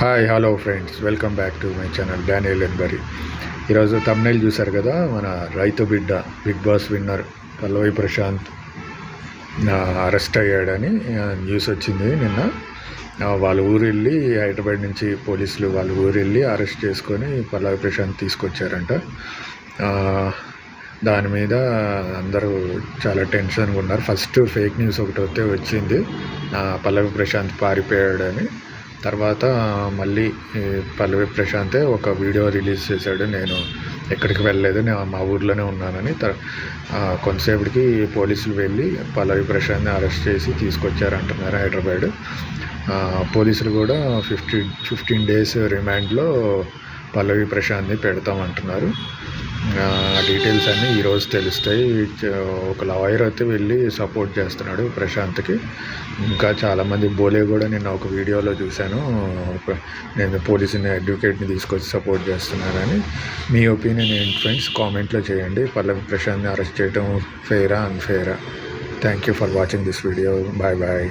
Hi hello friends welcome back to my channel Daniel ఎన్బరి ఈరోజు thumbnail చూశారు కదా మన రైతు బిడ్డ Bigg Boss winner Pallavi Prashanth arrest అయ్యాడని న్యూస్ వచ్చింది నిన్న. వాళ్ళ ఊరు వెళ్ళి హైదరాబాద్ నుంచి పోలీసులు వాళ్ళ ఊరు వెళ్ళి అరెస్ట్ చేసుకొని పల్లవి ప్రశాంత్ తీసుకొచ్చారంట. దాని మీద అందరూ చాలా టెన్షన్గా ఉన్నారు. ఫస్ట్ ఫేక్ న్యూస్ ఒకటి వస్తే వచ్చింది. పల్లవి ప్రశాంత్ పారిపోయాడని. తర్వాత మళ్ళీ పల్లవి ప్రశాంతే ఒక వీడియో రిలీజ్ చేశాడు. నేను ఎక్కడికి వెళ్ళలేదు నేను మా ఊర్లోనే ఉన్నానని. తర్ కొంతసేపటికి పోలీసులు వెళ్ళి పల్లవి ప్రశాంత్ని అరెస్ట్ చేసి తీసుకొచ్చారంటున్నారు హైదరాబాద్. పోలీసులు కూడా ఫిఫ్టీన్ ఫిఫ్టీన్ డేస్ రిమాండ్లో పల్లవి ప్రశాంత్ని పెడతామంటున్నారు. డీటెయిల్స్ అన్నీ ఈరోజు తెలుస్తాయి. ఒక లాయర్ అయితే వెళ్ళి సపోర్ట్ చేస్తున్నాడు ప్రశాంత్కి. ఇంకా చాలామంది బోలే కూడా నేను ఒక వీడియోలో చూశాను. నేను పోలీసుని అడ్వకేట్ని తీసుకొచ్చి సపోర్ట్ చేస్తున్నారని. మీ ఒపీనియన్ ఏంటి ఫ్రెండ్స్ కామెంట్లో చేయండి. పల్లవి ప్రశాంత్ని అరెస్ట్ చేయడం ఫేరా అన్ఫేరా thank you for watching this video bye bye